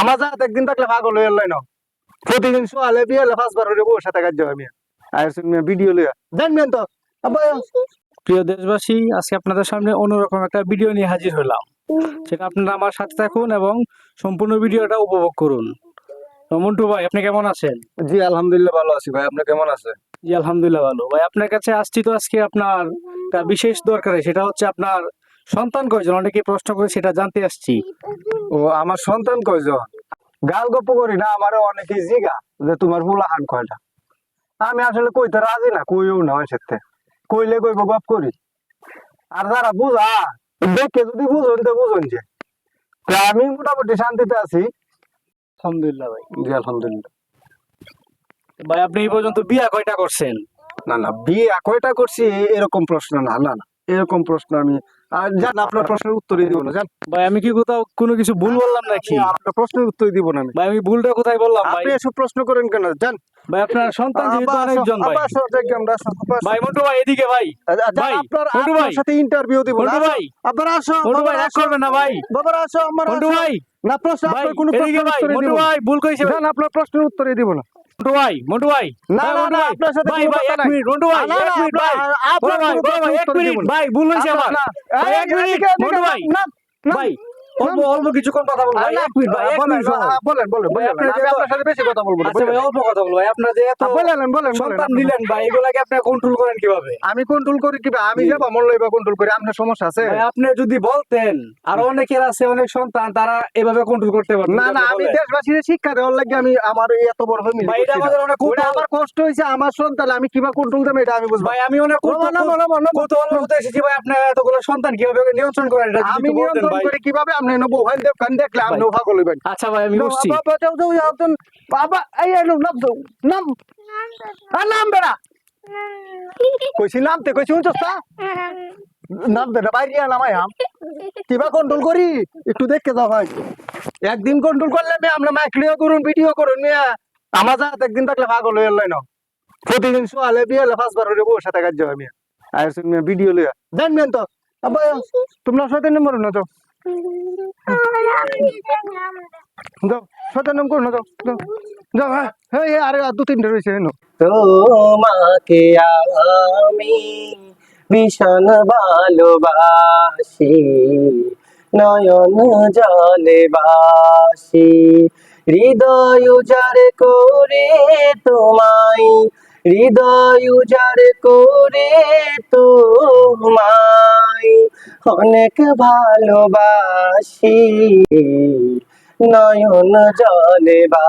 আমার একদিন থাকলে পাগল হয়ে না প্রতিদিন বিয়ালে পাঁচবার যাবে মিয়া। আর ভিডিও লইয়া। জানবেন তো? প্রিয় দেশবাসী আজকে আপনাদের সামনে অন্যরকম একটা ভিডিও নিয়ে হাজির হলাম। সেটা আপনারা আমার সাথে থাকুন এবং সম্পূর্ণ ভিডিওটা উপভোগ করুন। মন্টু ভাই আপনি কেমন আছেন? জি আলহামদুলিল্লাহ ভালো আছি ভাই। আপনি কেমন আছেন? জি আলহামদুলিল্লাহ ভালো। ভাই আপনার কাছে আসছি তো আজকে আপনার একটা বিশেষ দরকার সেটা হচ্ছে আপনার সন্তান কয়জন? অনেকে প্রশ্ন করে সেটা জানতে আসছি। ও আমার সন্তান কয়জন? গাল গপ্প করি না আমারও অনেকে জিগা যে তোমার বুলা হান কয়টা। আমি আসলে কইতে রাজি না কইও না ওই সাথে। কইলে কইব গপ করি। আর যারা বুঝা দেখে যদি বুঝুন তো বুঝুন যে। তা আমি মোটামুটি শান্তিতে আছি। আলহামদুলিল্লাহ ভাই। জি আলহামদুলিল্লাহ। ভাই আপনি এই পর্যন্ত বিয়া কয়টা করছেন? না না বিয়া কয়টা করছি এরকম প্রশ্ন না না না। এরকম প্রশ্ন আমি আর জান আপনার প্রশ্নের উত্তরই দিব না। জান ভাই আমি কি কোথাও কোনো কিছু ভুল বললাম নাকি? আপনার প্রশ্নের উত্তরই দিব না আমি। ভাই আমি ভুলটা কোথায় বললাম ভাই? আপনি এসব প্রশ্ন করেন কেন? জান ভাই আপনার সন্তান যেহেতু অনেকজন ভাই। ভাই মন্টু ভাই এদিকে ভাই। আচ্ছা, আচ্ছা, ভাই, আপনার ভাই। সাথে ইন্টারভিউ দিব। মন্টু না ভাই। আপনারা আসো মন্টু ভাই রাগ করবেন না ভাই। বাবারা আসো আমার মন্টু ভাই। না প্রশ্ন আপনার কোনো উত্তরই মন্টু দিব না। ভাই ভুল কইছে জান আপনার প্রশ্নের উত্তরই দিব না। মন্টু ভাই মন্টু ভাই না, ভাই, না, মন্টু না, ভাই। আপনার সাথে ভাই কোনো ভাই কথা এক নাই। মিনিট মন্টু ভাই না, এক না, মিনিট ভাই আপনার- বড় আপনার ভাই কোনো বড় ভাই প্রশ্নের এক উত্তরই মিনিট দিব না। ভাই ভুল হইছে আমার না, ভাই, এই, এক মিনিট, এদিকে, এদিকে, মন্টু ভাই। না, না, ভাই অল্প অল্প কিছুক্ষণ কথা বলব বলেন, বলেন বলেন। আপনার আমি আপনার সাথে বেশি কথা বলব আচ্ছা ভাই অল্প কথা বলব আপনার যে এত বলেন বলেন সন্তান দিলেন ভাই এগুলাকে আপনি কন্ট্রোল করেন কীভাবে? আমি কন্ট্রোল করি কি আমি। যাব মন লইবা কন্ট্রোল করি। আপনার সমস্যা আছে? ভাই আপনি যদি বলতেন আর অনেকের আছে অনেক সন্তান তারা এভাবে কন্ট্রোল করতে না। না আমি দেশবাসীর শিক্ষা দেওয়ার লাগে আমি আমার এত বড় ফ্যামিলি ভাই এটা আমাদের অনেক আমার কষ্ট হয়েছে আমার সন্তান আমি কিবা কন্ট্রোল দেবো এটা আমি বুঝব। ভাই আমি অনেক বলো। কৌতূহল হতে এসেছি ভাই আপনার এতগুলো সন্তান কীভাবে নিয়ন্ত্রণ করেন আমি নিয়ন্ত্রণ করি কীভাবে? আপনি নবো ওখান দেখেন দেখলে আপনি ভাই। ওভা করবেন আচ্ছা ভাই আমি বুঝছি। বাবা যাও যাও যাও যাও, বাবা এই এই নাম নাম যাও, নাম আর নাম বেড়া। কইছি নামতে কইছি উঁচস তা নাম বেড়া বাইরে আ নামাই আম। কিবা কন্ট্রোল করি? একটু দেখতে যাও ভাই। একদিন কন্ট্রোল করলে আমি আমরা মাইক্রিও করুন ভিডিও করুন মিয়া আমার যা একদিন থাকলে পাগল হয়ে এলাই না প্রতিদিন শোয়ালে বিয়ালে পাঁচবার হলে সাথে কাজ যাবে মিয়া আর ভিডিও লইয়া। জানবেন তো? তোমরা সাথে নম্বর না যাও যাও সাথে নাম করো না, যাও যাও। যাও হ্যাঁ হ্যাঁ আরে দু, তিনটে রয়েছে তোমাকে আমি ভীষণ ভালোবাসি, নয়ন জলে বাসি। হৃদয় উজাড় করে তোমায়, হৃদয় উজাড় করে তোমায়। অনেক ভালোবাসি। নয়ন জলে বা